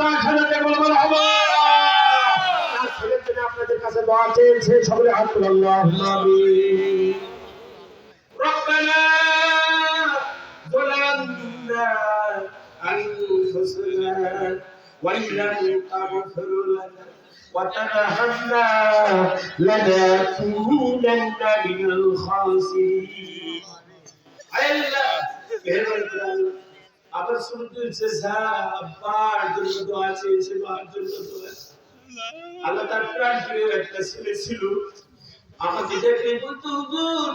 পঞ্চাশ হাজার টাকা বলে বলা হবে আর ছেলের জন্য আপনাদের কাছে দোয়া চেয়েছে সকলে হাত তুলে আল্লাহ আমিন ربنا ظلمنا أنفسنا وإن لم تغفر لنا وترحمنا لنكونن من الخاسرين আবার করেছে আব্বার জন্য মার জন্য আল্লাহ তার প্রাণ একটা ছেলে ছিল। আমাকে দেখে দূর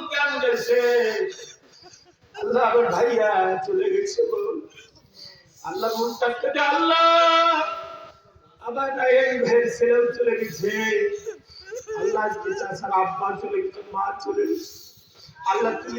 আল্লাহ আমার ভাইয়া চলে গেছে আল্লাহ মনটা কেটে আল্লাহ আমার এই ভাইয়ের ছেলেও চলে গেছে। আল্লাহ আজকে আব্বা চলে গেছে, মা চলে গেছে। আল্লাহ তুমি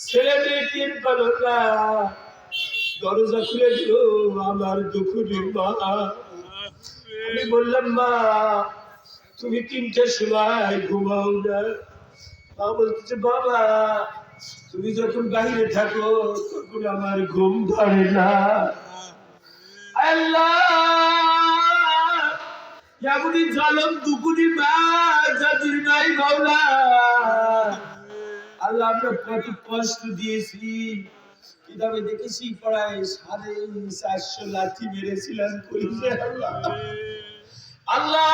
ছেলে মেয়ে টিপ পেল না দরজা খুলে দিল আমার দুঃখের মা আমি বললাম, মা, তুমি তিনটের সময় ঘুমাও না। মা বলতেছে, বাবা, তুমি যখন বাইরে থাকো, তখন আমার ঘুম ধরে না। আল্লাহ, এমনই জলম দুপুরি মা, যাদের নাই মাওলা। আল্লাহ আমরা কত কষ্ট দিয়েছি। কিতাবে দেখেছি পড়ায় সাড়ে চারশো লাথি মেরেছিলাম কইছে আল্লাহ। আল্লাহ,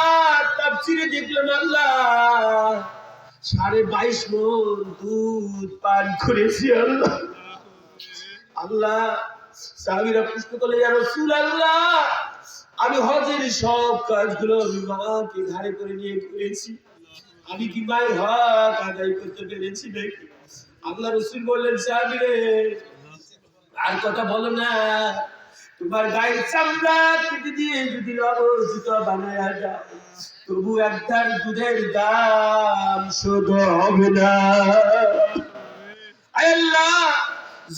তাফসিরে দেখলাম আল্লাহ, সাড়ে বাইশ মন দুধ পান করেছি আল্লাহ। আল্লাহ, সাহাবীরা প্রশ্ন করলে ইয়া রাসূলুল্লাহ, আমি হজের সব কাজগুলো আমি মাকে ঘাড়ে করে নিয়ে করেছি। আমি কি মায়ের হক আদায় করতে পেরেছি নাকি? আল্লাহ রসুল বললেন সাহাবী রে আর কথা বলো না। তোমার গায়ের চামড়া কেটে দিয়ে যদি জুতো বানায় যায় তবু একটার দুধের দাম শোধ হবে না। আল্লাহ,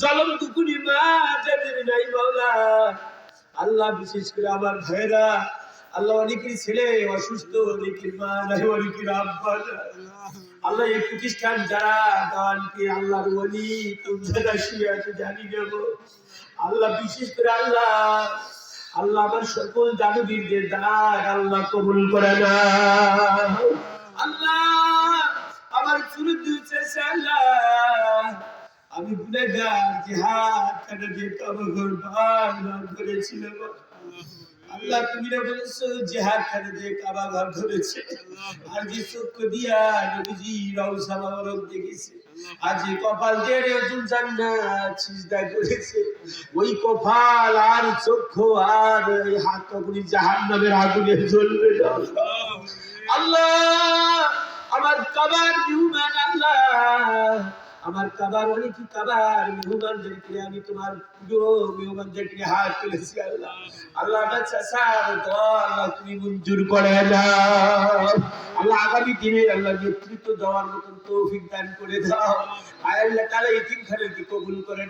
জলম টুকুনি মা যাদের নাই মাওলা আল্লাহ বিশেষ করে আমার ভাইরা আল্লাহ অনেকের ছেলে, অসুস্থ, অনেকের মা অনেকের আব্বা আল্লাহ এই প্রতিষ্ঠান যারা দানকে আল্লাহর ওলি জায়গায় শুয়ে আছে জানি নেব আল্লাহ বিশেষ করে আল্লাহ আল্লাহ আমার সকল জাদুবীরদের দান আল্লাহ কবুল করে না। আল্লাহ আমার চুরি দিয়েছে আল্লাহ। আমি গুনেগার জিহাদ কেন দিয়ে তবে ঘর ভার করেছিলাম। আল্লাহ তুমি না বলেছ দিয়ে কাবা ঘর ধরেছে। আর যে দিয়া নবীজি দেখেছে। করেছে। ওই কপাল আর চক্ষু আর এই হাত কখনই জাহান্নামের আগুনে জ্বলবে না। আল্লাহ, আমার কাবার মেহমান আল্লাহ আমার কাবার অনেকই কাবার মেহমানদেরকে আমি তোমার প্রিয় মেহমানদেরকে হাত তুলেছি আল্লাহ। আল্লাহ দল আল্লাহ, তুমি মঞ্জুর করে দাও। আল্লাহ আগামী দিনে আল্লাহ নেতৃত্ব দেওয়ার মতন তৌফিক দান করে দাও। কবুল করে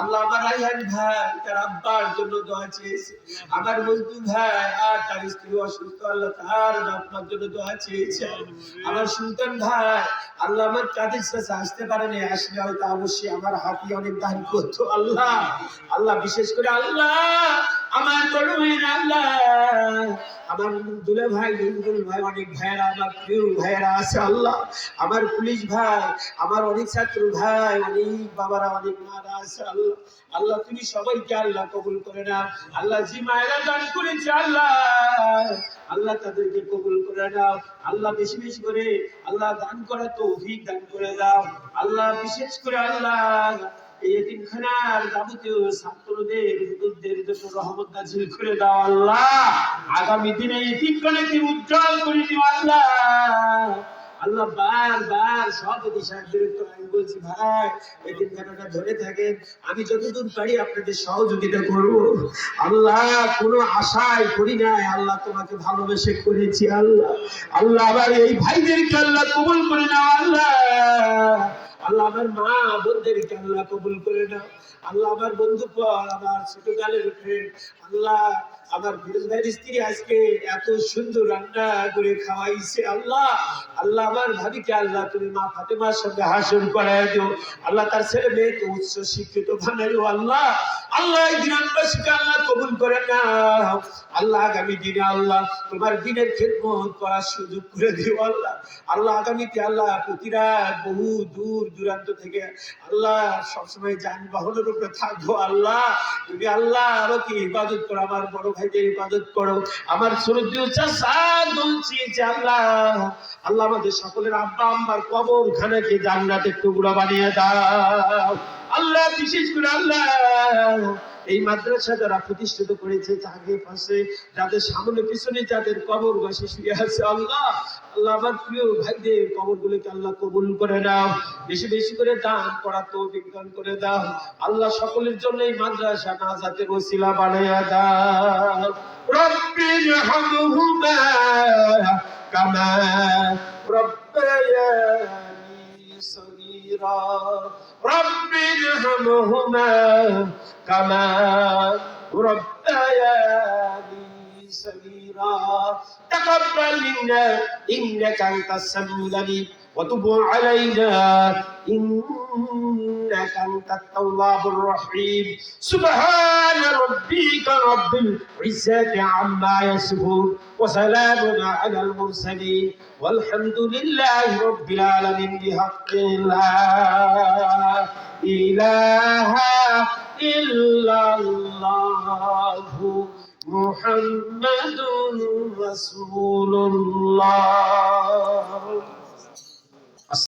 আল্লাহ আমার রাইহান ভাই, তার আব্বার জন্য দোয়া চেয়েছে। আমার ভাই, আর তার স্ত্রী অসুস্থ, আল্লাহ তার আপনার জন্য দোয়া চেয়েছে। আমার সুলতান ভাই, আল্লাহ আমার কাদের আসতে পারেনি আসলে হয়তো অবশ্যই আমার হাতি অনেক দান করতো আল্লাহ। আল্লাহ, বিশেষ করে আল্লাহ আমার আল্লাহ। আমার দুলে ভাই ভাই, অনেক ভাইয়েরা, আমার প্রিয় ভাইয়েরা আছে আল্লাহ। আমার পুলিশ ভাই, আমার অনেক ছাত্র ভাই, অনেক বাবারা, অনেক মারা আছে আল্লাহ। আল্লাহ, তুমি সবাইকে আল্লাহ কবুল করে না আল্লাহ জি মায়েরা দান করেছে আল্লাহ আল্লাহ তাদেরকে কবুল করে দাও আল্লাহ বেশি বেশি করে আল্লাহ দান করা তৌফিক দান করে দাও। আল্লাহ, বিশেষ করে আল্লাহ এতিমখানার যাবতীয় ছাত্রদের হুজুরদের জন্য রহমত নাজিল করে দাও আল্লাহ। আগামী দিনে উজ্জ্বল করে দিও আল্লাহ। আল্লাহ সাহেবদের আমি বলছি, ভাই এদিন খানাটা ধরে থাকেন। আমি যতদূর পারি আপনাদের সহযোগিতা করব। আল্লাহ, কোনো আশাই করি নাই। আল্লাহ তোমাকে ভালোবেসে করেছি আল্লাহ। আল্লাহ আবার এই ভাইদেরকে আল্লাহ কবুল করে নাও আল্লাহ। আল্লাহ আমার মা বোনদেরকে আল্লাহ কবুল করে নাও। আল্লাহ আমার বন্ধু পর, আমার ছোট কালের ফ্রেন্ড আল্লাহ আমার ফিরোজ স্ত্রী আজকে এত সুন্দর রান্না করে খাওয়াইছে, আল্লাহ। আল্লাহ আমার ভাবিকে, আল্লাহ তুমি মা ফাতেমার সঙ্গে হাসন করায় দিও। আল্লাহ তার ছেলে মেয়েকে উচ্চ শিক্ষিত বানাইও, আল্লাহ। আল্লাহ এই দিনানবাসীকে আল্লাহ কবুল করে নাও। আল্লাহ আগামী দিনে, আল্লাহ, তোমার দিনের খেদমত করার সুযোগ করে দিও, আল্লাহ। আল্লাহ আগামীতে, আল্লাহ প্রতিরাত বহু দূর দূরান্ত থেকে আল্লাহ সবসময় যানবাহনের উপরে থাকব, আল্লাহ। তুমি আল্লাহ আরও কি ইবাদত করো, আমার বড় ভাইদের ইবাদত করো। আমার সুরজিও চাষা যে আল্লাহ আল্লাহ আমাদের সকলের আব্বা আম্মার কবর খানাকে জান্নাতের টুকরা বানিয়ে দাও। আল্লাহ, বিশেষ করে আল্লাহ এই মাদ্রাসা যারা প্রতিষ্ঠিত করেছে আগে পাশে যাদের সামনে পিছনে যাদের কবর বসে শুয়ে আছে, আল্লাহ আল্লাহ আমার প্রিয় ভাইদের কবর গুলোকে আল্লাহ কবুল করে দাও বেশি বেশি করে দান করা তো বিজ্ঞান করে দাও। আল্লাহ সকলের জন্য এই মাদ্রাসা নাজাতের ওসিলা বানাইয়া দাও। রব্বির হামহুমা কামা রব্বায়ানি كثيرا رب ارحمهما كما ربياني صغيرا تقبل منا انك انت السميع العليم وتب علينا. إنك أنت التواب الرحيم. سبحان ربك رب العزة عما يصفون وسلام على المرسلين. والحمد لله رب العالمين بحق لا إله إلا الله. محمد رسول الله.